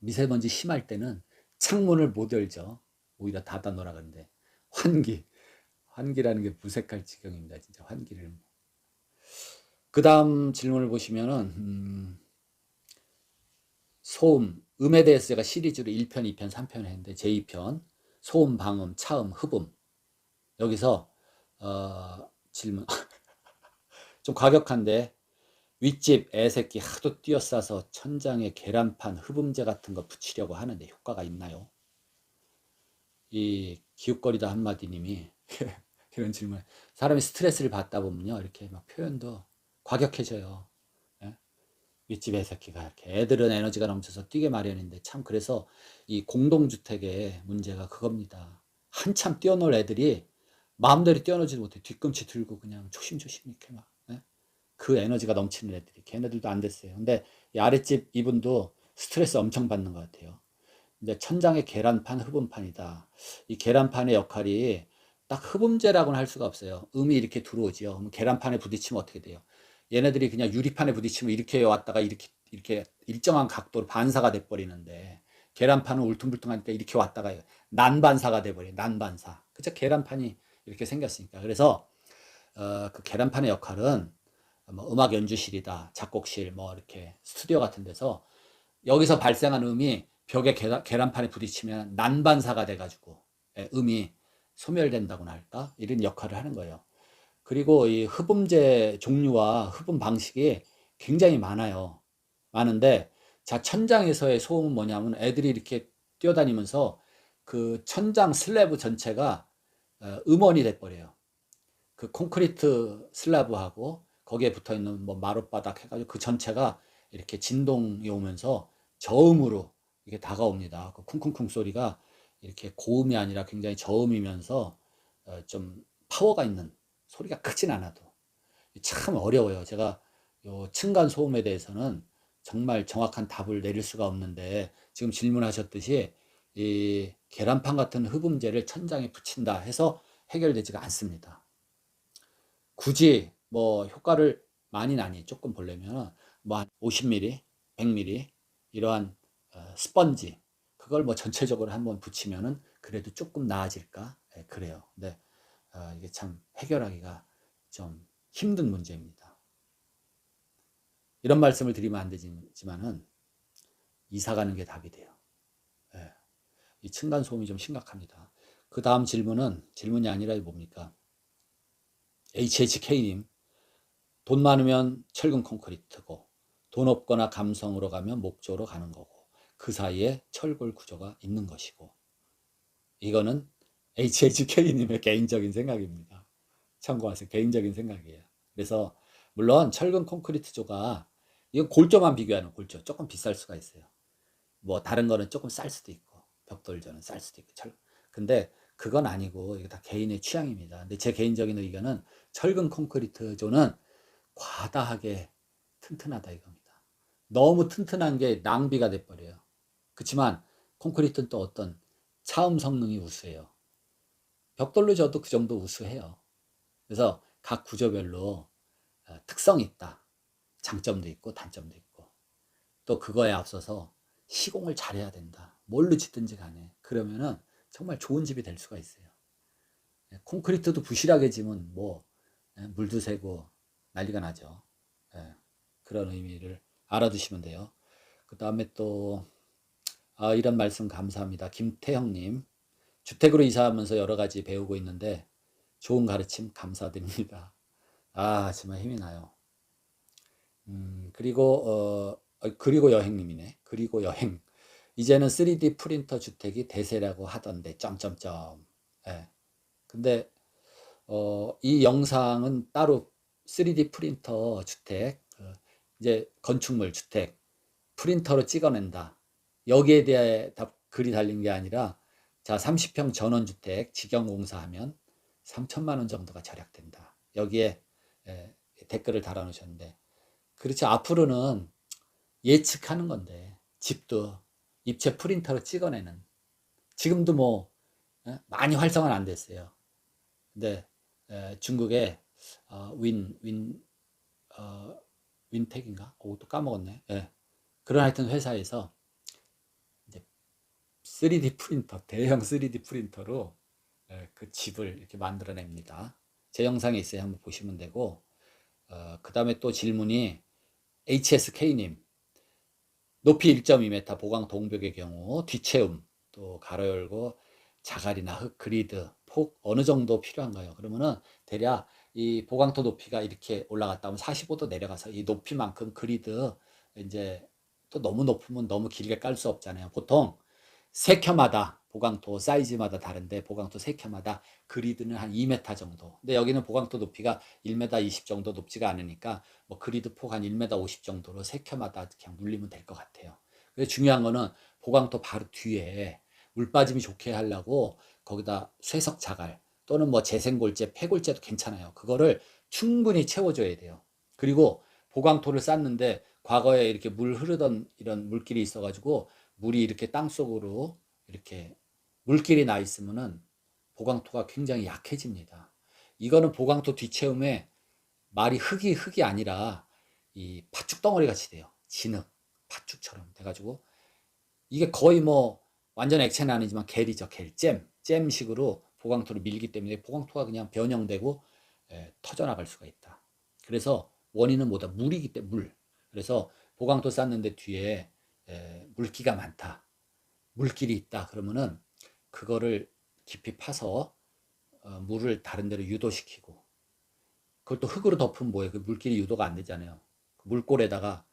미세먼지 심할 때는 창문을 못 열죠. 오히려 닫아 놓으라 그러는데 환기 환기라는 게 무색할 지경입니다. 진짜 환기를. 그 다음 질문을 보시면은 음, 소음 음에 대해서 제가 시리즈로 1편, 2편, 3편 했는데 제2편 소음, 방음, 차음, 흡음 여기서 어, 질문 좀 과격한데 윗집 애새끼 하도 뛰어싸서 천장에 계란판 흡음재 같은 거 붙이려고 하는데 효과가 있나요? 이 기웃거리다 한마디님이 이런 질문 사람이 스트레스를 받다 보면요 이렇게 막 표현도 과격해져요 예? 윗집 애새끼가 이렇게 애들은 에너지가 넘쳐서 뛰게 마련인데 참 그래서 이 공동주택의 문제가 그겁니다 한참 뛰어놀 애들이 마음대로 뛰어놀지도 못해 뒤꿈치 들고 그냥 조심조심 이렇게 막 예? 그 에너지가 넘치는 애들이 걔네들도 안 됐어요. 근데 이 아랫집 이분도 스트레스 엄청 받는 것 같아요. 이제 천장에 계란판 흡음판이다. 이 계란판의 역할이 딱 흡음재라고는 할 수가 없어요. 음이 이렇게 들어오지요. 그럼 계란판에 부딪히면 어떻게 돼요? 얘네들이 그냥 유리판에 부딪히면 이렇게 왔다가 이렇게 이렇게 일정한 각도로 반사가 돼 버리는데 계란판은 울퉁불퉁하니까 이렇게 왔다가 난반사가 돼 버려요. 난반사. 그죠 계란판이 이렇게 생겼으니까. 그래서 어, 그 계란판의 역할은 뭐 음악 연주실이다 작곡실 뭐 이렇게 스튜디오 같은 데서 여기서 발생한 음이 벽에 계란, 계란판에 부딪히면 난반사가 돼가지고 예, 음이 소멸된다고나 할까 이런 역할을 하는 거예요. 그리고 이 흡음재 종류와 흡음 방식이 굉장히 많아요. 많은데 자 천장에서의 소음은 뭐냐면 애들이 이렇게 뛰어다니면서 그 천장 슬래브 전체가 어, 음원이 돼버려요. 그 콘크리트 슬래브하고 거기에 붙어 있는 뭐 마룻바닥 해가지고 그 전체가 이렇게 진동이 오면서 저음으로 이게 다가옵니다. 그 쿵쿵쿵 소리가 이렇게 고음이 아니라 굉장히 저음이면서 어, 좀 파워가 있는 소리가 크진 않아도 참 어려워요. 제가 요 층간 소음에 대해서는 정말 정확한 답을 내릴 수가 없는데 지금 질문하셨듯이 이 계란판 같은 흡음재를 천장에 붙인다 해서 해결되지가 않습니다. 굳이 뭐 효과를 많이는 아니 조금 보려면 뭐 50mm, 100mm 이러한 어, 스펀지 그걸 뭐 전체적으로 한번 붙이면은 그래도 조금 나아질까 네, 그래요. 근데 어, 이게 참 해결하기가 좀 힘든 문제입니다. 이런 말씀을 드리면 안 되지만은 이사 가는 게 답이 돼요. 네. 이 층간 소음이 좀 심각합니다. 그 다음 질문은 질문이 아니라 뭡니까? HHK님 돈 많으면 철근 콘크리트고 돈 없거나 감성으로 가면 목조로 가는 거고 그 사이에 철골 구조가 있는 것이고 이거는 HHK님의 개인적인 생각입니다. 참고하세요. 개인적인 생각이에요. 그래서 물론 철근 콘크리트조가 이건 골조만 비교하는 골조 조금 비쌀 수가 있어요. 뭐 다른 거는 조금 쌀 수도 있고 벽돌조는 쌀 수도 있고 철 근데 그건 아니고 이거 다 개인의 취향입니다. 근데 제 개인적인 의견은 철근 콘크리트조는 과다하게 튼튼하다 이겁니다. 너무 튼튼한 게 낭비가 돼버려요. 그렇지만 콘크리트는 또 어떤 차음 성능이 우수해요. 벽돌로 져도 그 정도 우수해요. 그래서 각 구조별로 어, 특성이 있다. 장점도 있고 단점도 있고 또 그거에 앞서서 시공을 잘해야 된다. 뭘로 짓든지 간에 그러면은 정말 좋은 집이 될 수가 있어요. 예, 콘크리트도 부실하게 지면 뭐 예, 물도 새고 난리가 나죠. 예, 그런 의미를 알아두시면 돼요. 그 다음에 또 아, 이런 말씀 감사합니다. 김태형님 주택으로 이사하면서 여러 가지 배우고 있는데 좋은 가르침 감사드립니다. 아 정말 힘이 나요. 음, 그리고 어, 그리고 여행님이네. 그리고 여행. 이제는 3D 프린터 주택이 대세라고 하던데 점점점. 예. 근데 어, 이 영상은 따로 3D 프린터 주택 어, 이제 건축물 주택 프린터로 찍어낸다. 여기에 대해 답, 글이 달린 게 아니라 자 30평 전원주택 직영공사하면 3천만 원 정도가 절약된다. 여기에 에, 댓글을 달아놓으셨는데 그렇죠. 앞으로는 예측하는 건데 집도 입체 프린터로 찍어내는 지금도 뭐 에, 많이 활성화는 안 됐어요. 근데 에, 중국의 어, 윈, 윈, 어, 윈텍인가? 오, 또 까먹었네. 예. 그런 하여튼 회사에서 3D 프린터, 대형 3D 프린터로 예, 그 집을 이렇게 만들어냅니다. 제 영상에 있어요. 한번 보시면 되고, 어, 그 다음에 또 질문이 HSK님, 높이 1.2m 보강 동벽의 경우 뒷체움, 또 가로 열고 자갈이나 흙, 그리드, 폭 어느 정도 필요한가요? 그러면은 대략 이 보강토 높이가 이렇게 올라갔다 하면 45도 내려가서 이 높이만큼 그리드 이제 또 너무 높으면 너무 길게 깔 수 없잖아요. 보통 세 켜마다 보강토 사이즈마다 다른데 보강토 세 켜마다 그리드는 한 2m 정도. 근데 여기는 보강토 높이가 1m 20 정도 높지가 않으니까 뭐 그리드 폭 한 1m 50 정도로 세 켜마다 그냥 물리면 될 것 같아요. 근데 중요한 거는 보강토 바로 뒤에 물 빠짐이 좋게 하려고 거기다 쇠석 자갈 또는 뭐 재생골재, 폐골재도 괜찮아요. 그거를 충분히 채워줘야 돼요. 그리고 보강토를 쌌는데 과거에 이렇게 물 흐르던 이런 물길이 있어가지고 물이 이렇게 땅 속으로 이렇게 물길이 나 있으면은 보강토가 굉장히 약해집니다. 이거는 보강토 뒷채움에 말이 흙이 흙이 아니라 이 팥죽 덩어리 같이 돼요. 진흙, 팥죽처럼 돼가지고 이게 거의 뭐 완전 액체는 아니지만 겔이죠. 겔, 잼, 잼식으로 보강토를 밀기 때문에 보강토가 그냥 변형되고 에, 터져나갈 수가 있다. 그래서 원인은 뭐다? 물이기 때문에 물. 그래서 보강토 쌌는데 뒤에 에, 물기가 많다. 물길이 있다. 그러면은 그거를 깊이 파서 어, 물을 다른 데로 유도시키고 그걸 또 흙으로 덮으면 뭐예요? 그 물길이 유도가 안 되잖아요. 그 물골에다가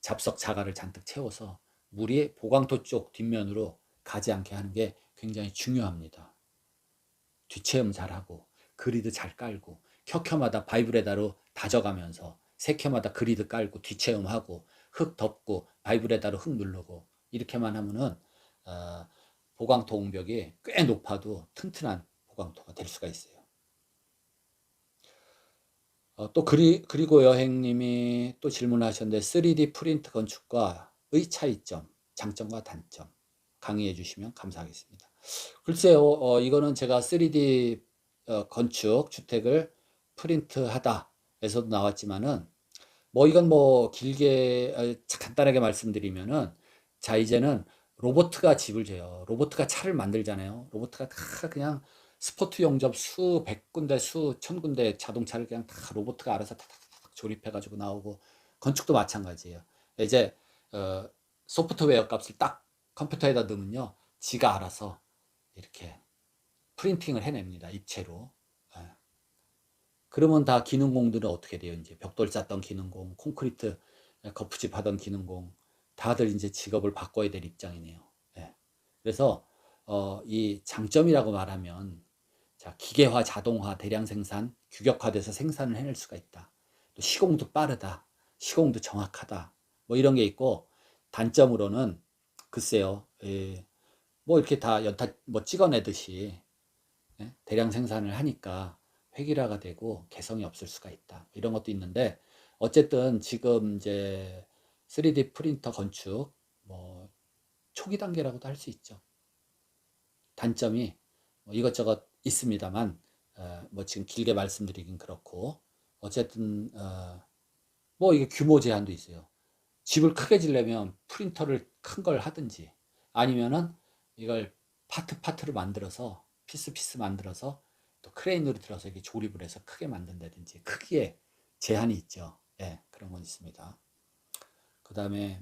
잡석 자갈을 잔뜩 채워서 물이 보강토 쪽 뒷면으로 가지 않게 하는 게 굉장히 중요합니다. 뒷체험 잘하고 그리드 잘 깔고 켜켜마다 바이브레다로 다져가면서 세 켜마다 그리드 깔고 뒷체험하고 흙 덮고 바이브레다로 흙 누르고 이렇게만 하면은 어, 보강토 옹벽이 꽤 높아도 튼튼한 보강토가 될 수가 있어요. 어, 또 그리, 그리고 여행님이 또 질문하셨는데 3D 프린트 건축과의 차이점, 장점과 단점 강의해 주시면 감사하겠습니다. 글쎄요, 어, 이거는 제가 3D 어, 건축 주택을 프린트하다 에서도 나왔지만은 뭐 이건 뭐 길게 어, 간단하게 말씀드리면은 자 이제는 로보트가 집을 재요. 로보트가 차를 만들잖아요. 로보트가 다 그냥 스포트 용접 수 백 군데 수 천 군데 자동차를 그냥 다 로보트가 알아서 탁탁탁 조립해 가지고 나오고 건축도 마찬가지예요. 이제 어, 소프트웨어 값을 딱 컴퓨터에다 넣으면요. 지가 알아서 이렇게 프린팅을 해냅니다. 입체로. 예. 그러면 다 기능공들은 어떻게 돼요? 이제 벽돌 쌌던 기능공, 콘크리트 거푸집 하던 기능공, 다들 이제 직업을 바꿔야 될 입장이네요. 예. 그래서 어, 이 장점이라고 말하면 자, 기계화, 자동화, 대량 생산, 규격화돼서 생산을 해낼 수가 있다. 또 시공도 빠르다. 시공도 정확하다. 뭐 이런 게 있고 단점으로는 글쎄요. 예, 뭐 이렇게 다 연타 뭐 찍어내듯이 예? 대량 생산을 하니까 획일화가 되고 개성이 없을 수가 있다. 이런 것도 있는데 어쨌든 지금 이제 3D 프린터 건축 뭐 초기 단계라고도 할 수 있죠. 단점이 뭐 이것저것 있습니다만 어, 뭐 지금 길게 말씀드리긴 그렇고 어쨌든 어, 뭐 이게 규모 제한도 있어요. 집을 크게 지려면 프린터를 큰 걸 하든지 아니면은 이걸 파트 파트로 만들어서 피스 피스 만들어서 또 크레인으로 들어서 이렇게 조립을 해서 크게 만든다든지 크기에 제한이 있죠. 예, 그런 건 있습니다. 그 다음에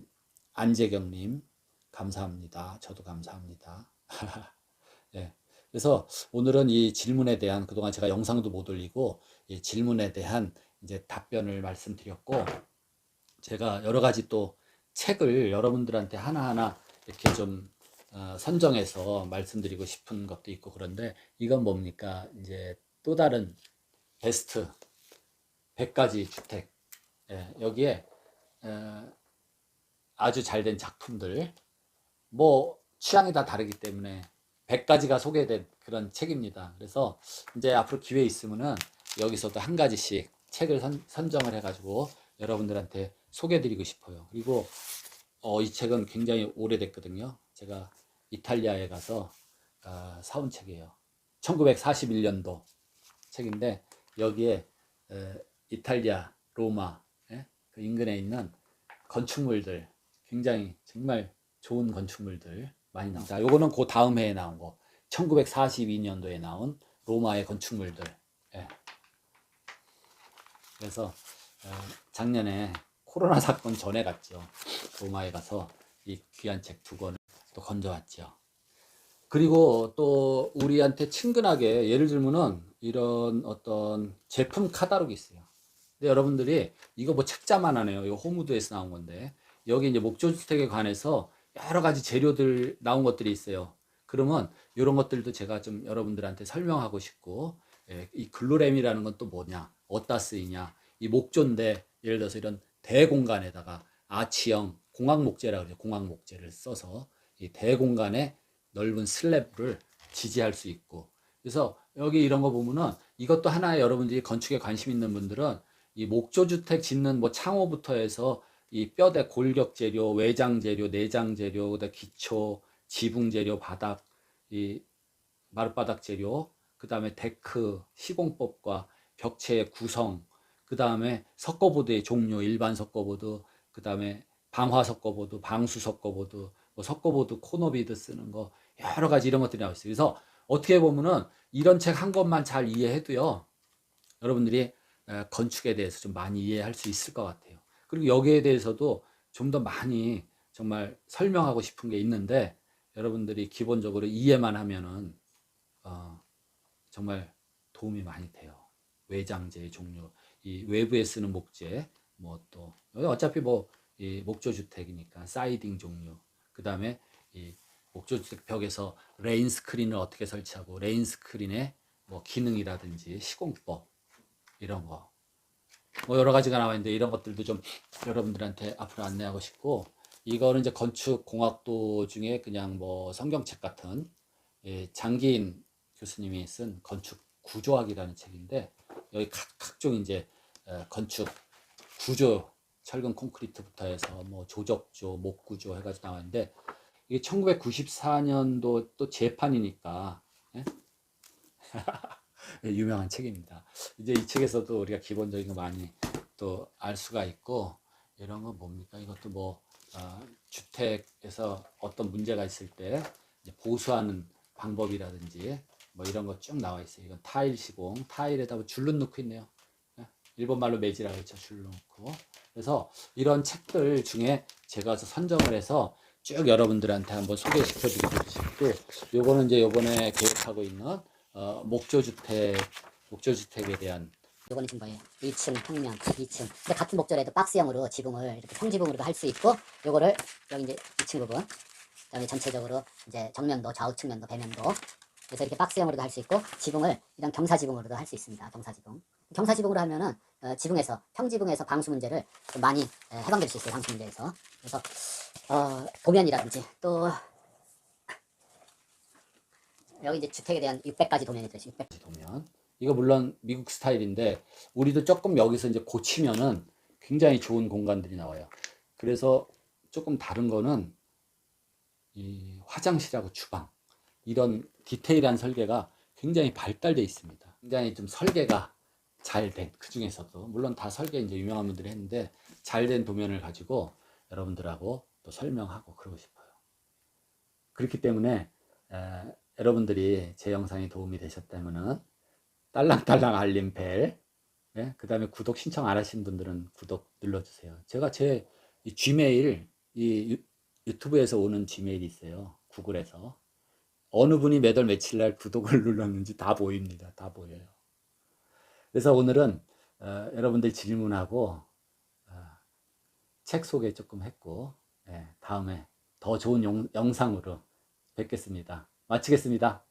안재경님 감사합니다. 저도 감사합니다. 예, 그래서 오늘은 이 질문에 대한 그동안 제가 영상도 못 올리고 이 질문에 대한 이제 답변을 말씀드렸고 제가 여러 가지 또 책을 여러분들한테 하나하나 이렇게 좀 어, 선정해서 말씀드리고 싶은 것도 있고 그런데 이건 뭡니까? 이제 또 다른 베스트 100가지 주택 예, 여기에 어, 아주 잘 된 작품들 뭐 취향이 다 다르기 때문에 100가지가 소개된 그런 책입니다. 그래서 이제 앞으로 기회 있으면은 여기서도 한 가지씩 책을 선, 선정을 해가지고 여러분들한테 소개해드리고 싶어요. 그리고 어, 이 책은 굉장히 오래됐거든요. 제가 이탈리아에 가서 어, 사온 책이에요. 1941년도 책인데 여기에 에, 이탈리아 로마 예? 그 인근에 있는 건축물들 굉장히 정말 좋은 건축물들 많이 나옵니다. 요거는 그 다음 해에 나온 거. 1942년도에 나온 로마의 건축물들. 예. 그래서 어, 작년에 코로나 사건 전에 갔죠. 로마에 가서 이 귀한 책 두 권을 또 건져왔죠. 그리고 또 우리한테 친근하게 예를 들면은 이런 어떤 제품 카탈로그 있어요. 근데 여러분들이 이거 뭐 책자만 하네요. 이거 호무드에서 나온 건데 여기 이제 목조주택에 관해서 여러 가지 재료들 나온 것들이 있어요. 그러면 이런 것들도 제가 좀 여러분들한테 설명하고 싶고 예, 이 글로램이라는 건 또 뭐냐, 어디다 쓰이냐, 이 목조인데 예를 들어서 이런 대공간에다가 아치형 공학 목재라 그러죠. 공학 목재를 써서 이 대공간에 넓은 슬랩을 지지할 수 있고. 그래서 여기 이런 거 보면은 이것도 하나의 여러분들이 건축에 관심 있는 분들은 이 목조 주택 짓는 뭐 창호부터 해서 이 뼈대 골격 재료, 외장 재료, 내장 재료, 그다음 기초, 지붕 재료, 바닥 이 마룻바닥 재료, 그 다음에 데크 시공법과 벽체의 구성, 그 다음에 석고보드의 종류, 일반 석고보드, 그 다음에 방화 석고보드, 방수 석고보드, 뭐 석고보드 코너비드 쓰는 거 여러 가지 이런 것들이 나와 있어요. 그래서 어떻게 보면은 이런 책 한 권만 잘 이해해도요. 여러분들이 에, 건축에 대해서 좀 많이 이해할 수 있을 것 같아요. 그리고 여기에 대해서도 좀 더 많이 정말 설명하고 싶은 게 있는데 여러분들이 기본적으로 이해만 하면은 어, 정말 도움이 많이 돼요. 외장재의 종류, 이 외부에 쓰는 목재, 뭐 또 어차피 뭐이 목조 주택이니까 사이딩 종류, 그 다음에 이 목조 주택 벽에서 레인 스크린을 어떻게 설치하고 레인 스크린의 뭐 기능이라든지 시공법 이런 거. 뭐 여러 가지가 나와 있는데 이런 것들도 좀 여러분들한테 앞으로 안내하고 싶고 이거는 이제 건축 공학도 중에 그냥 뭐 성경책 같은 예, 장기인 교수님이 쓴 건축 구조학이라는 책인데 여기 각, 각종 이제 에, 건축 구조 철근 콘크리트부터 해서 뭐 조적조, 목구조 해가지고 나왔는데 이게 1994년도 또 재판이니까 예? 예, 유명한 책입니다. 이제 이 책에서도 우리가 기본적인 거 많이 또 알 수가 있고 이런 건 뭡니까? 이것도 뭐 어, 주택에서 어떤 문제가 있을 때 보수하는 방법이라든지 뭐 이런 거 쭉 나와 있어요. 이건 타일 시공, 타일에다 뭐 줄눈 넣고 있네요. 예? 일본 말로 매지라 그랬죠. 줄눈 넣고. 그래서 이런 책들 중에 제가 선정을 해서 쭉 여러분들한테 한번 소개시켜 드리고 싶고 요거는 이제 요번에 계획하고 있는 어, 목조주택 목조주택에 대한 요거는 지금 뭐예요? 2층 평면, 2층. 근데 같은 목조라도 박스형으로 지붕을 이렇게 평지붕으로도 할 수 있고, 요거를 여기 이제 2층 부분, 그다음에 전체적으로 이제 정면도, 좌우 측면도, 배면도. 그래서 이렇게 박스형으로도 할 수 있고, 지붕을 이런 경사 지붕으로도 할 수 있습니다. 경사 지붕. 경사 지붕으로 하면은 어, 지붕에서 평지붕에서 방수 문제를 좀 많이 에, 해방될 수 있어요. 방수 문제에서. 그래서 어, 도면이라든지 또 여기 이제 주택에 대한 600가지 도면이 들어있어요. 600. 도면 이거 물론 미국 스타일인데 우리도 조금 여기서 이제 고치면은 굉장히 좋은 공간들이 나와요. 그래서 조금 다른 거는 이 화장실하고 주방 이런 디테일한 설계가 굉장히 발달돼 있습니다. 굉장히 좀 설계가 잘 된 그 중에서도 물론 다 설계 이제 유명한 분들이 했는데 잘 된 도면을 가지고 여러분들하고 또 설명하고 그러고 싶어요. 그렇기 때문에 에, 여러분들이 제 영상이 도움이 되셨다면은 딸랑딸랑 알림 벨, 예? 그 다음에 구독 신청 안 하신 분들은 구독 눌러주세요. 제가 제 이 지메일, 이 유, 유튜브에서 오는 지메일이 있어요. 구글에서. 어느 분이 몇월 며칠 날 구독을 눌렀는지 다 보입니다. 다 보여요. 그래서 오늘은 어, 여러분들 질문하고 어, 책 소개 조금 했고 예, 다음에 더 좋은 용, 영상으로 뵙겠습니다. 마치겠습니다.